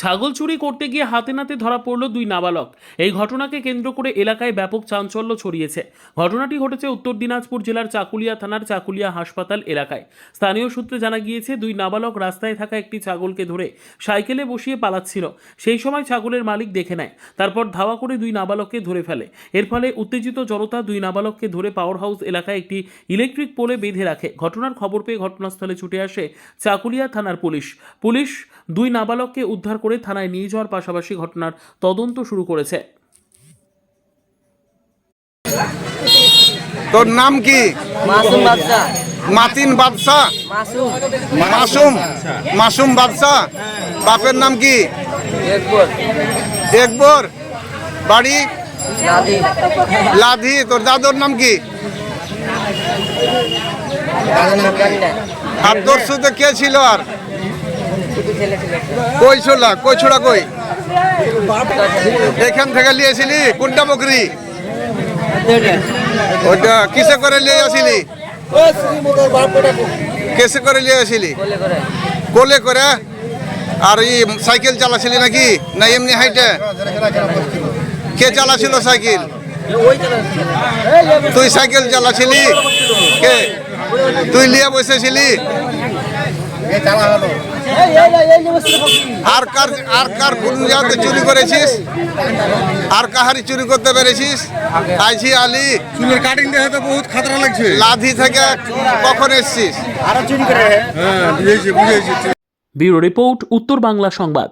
ছাগল চুরি করতে গিয়ে হাতে নাতে ধরা পড়ল দুই নাবালক। এই ঘটনাকে কেন্দ্র করে এলাকায় ব্যাপক চাঞ্চল্য ছড়িয়েছে। ঘটনাটি ঘটেছে উত্তর দিনাজপুর জেলার চাকুলিয়া থানার চাকুলিয়া হাসপাতাল এলাকায়। স্থানীয় সূত্রে জানা গিয়েছে, দুই নাবালক রাস্তায় থাকা একটি ছাগলকে ধরে সাইকেলে বসিয়ে পালাচ্ছিল। সেই সময় ছাগলের মালিক দেখে নেয়, তারপর ধাওয়া করে দুই নাবালককে ধরে ফেলে। এর ফলে উত্তেজিত জনতা দুই নাবালককে ধরে পাওয়ার হাউস এলাকায় একটি ইলেকট্রিক পোলে বেঁধে রাখে। ঘটনার খবর পেয়ে ঘটনাস্থলে ছুটে আসে চাকুলিয়া থানার পুলিশ। পুলিশ দুই নাবালককে উদ্ধার করে থানায় নিয়ে যাওয়ার পাশাপাশি ঘটনার তদন্ত শুরু করেছে। তোর নাম কি? মাসুম বাদশা। মাতিন বাদশাহ মাসুম। মাসুম? মাসুম বাদশাহ বাপের নাম কি? একবার। একবর? বাড়ি? লাধি তোর দাদুর নাম কি? আর তোর সাথে কে ছিল আর? কই ছোলা কই ছোড়া কই? এখান থেকে লিয়েছিলি কোনটা বকরি? ওইটা কিসে করে লিয়ে আসিলি? কেসে করে লিয়ে আসিলি? কোলে করে? আর এই সাইকেল চালাছিলি নাকি? না এমনি হাইটে? কে চালাছিল সাইকেল? তুই সাইকেল চালাছিলি? কে? তুই লিয়ে বসেছিলি আর কার আর কার কোন জায়গাতে চুরি করেছিস? আর কাহারি চুরি করতে পেরেছিস? আইছি আলি। চুলের কাটিং দেখে তো বহুত খাতরা লাগছে। লাধি থেকে কখন এসছিস? হ্যাঁ বুঝেছি বুঝেছি। ব্যুরো রিপোর্ট উত্তর বাংলা সংবাদ।